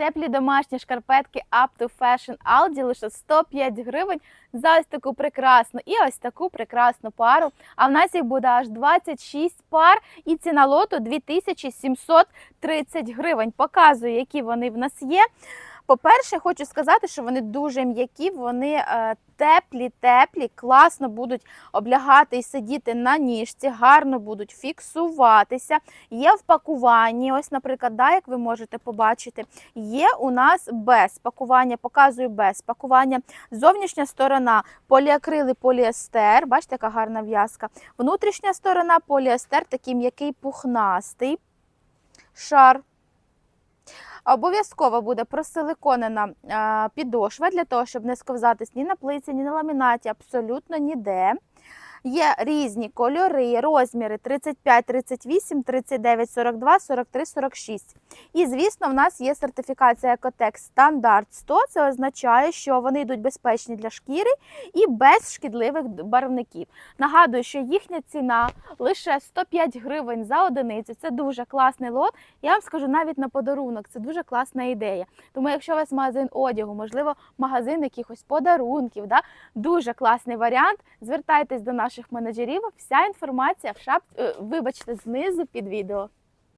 Теплі домашні шкарпетки Up to Fashion Aldi лише 105 гривень за ось таку прекрасну і ось таку прекрасну пару. А в нас їх буде аж 26 пар, і ціна лоту 2730 гривень. Показую, які вони в нас є. По-перше, хочу сказати, що вони дуже м'які, вони е, теплі, теплі, класно будуть облягати і сидіти на ніжці, гарно будуть фіксуватися. Є в пакуванні, ось, наприклад, да, як ви можете побачити, є у нас без пакування, показую без пакування. Зовнішня сторона поліакрил і поліестер, бачите, яка гарна в'язка. Внутрішня сторона поліестер, такий м'який пухнастий шар. Обов'язково буде просиликонена підошва для того, щоб не сковзатись ні на плиці, ні на ламінаті, абсолютно ніде. Є різні кольори, розміри 35, 38, 39, 42, 43, 46. І, звісно, в нас є сертифікація Ecotec Стандарт 100. Це означає, що вони йдуть безпечні для шкіри і без шкідливих барвників. Нагадую, що їхня ціна лише 105 гривень за одиницю. Це дуже класний лот. Я вам скажу навіть на подарунок. Це дуже класна ідея. Тому, якщо у вас магазин одягу, можливо, магазин якихось подарунків, да, дуже класний варіант. Звертайтесь до наших менеджерів. Вся інформація в шап... е, вибачте, знизу під відео.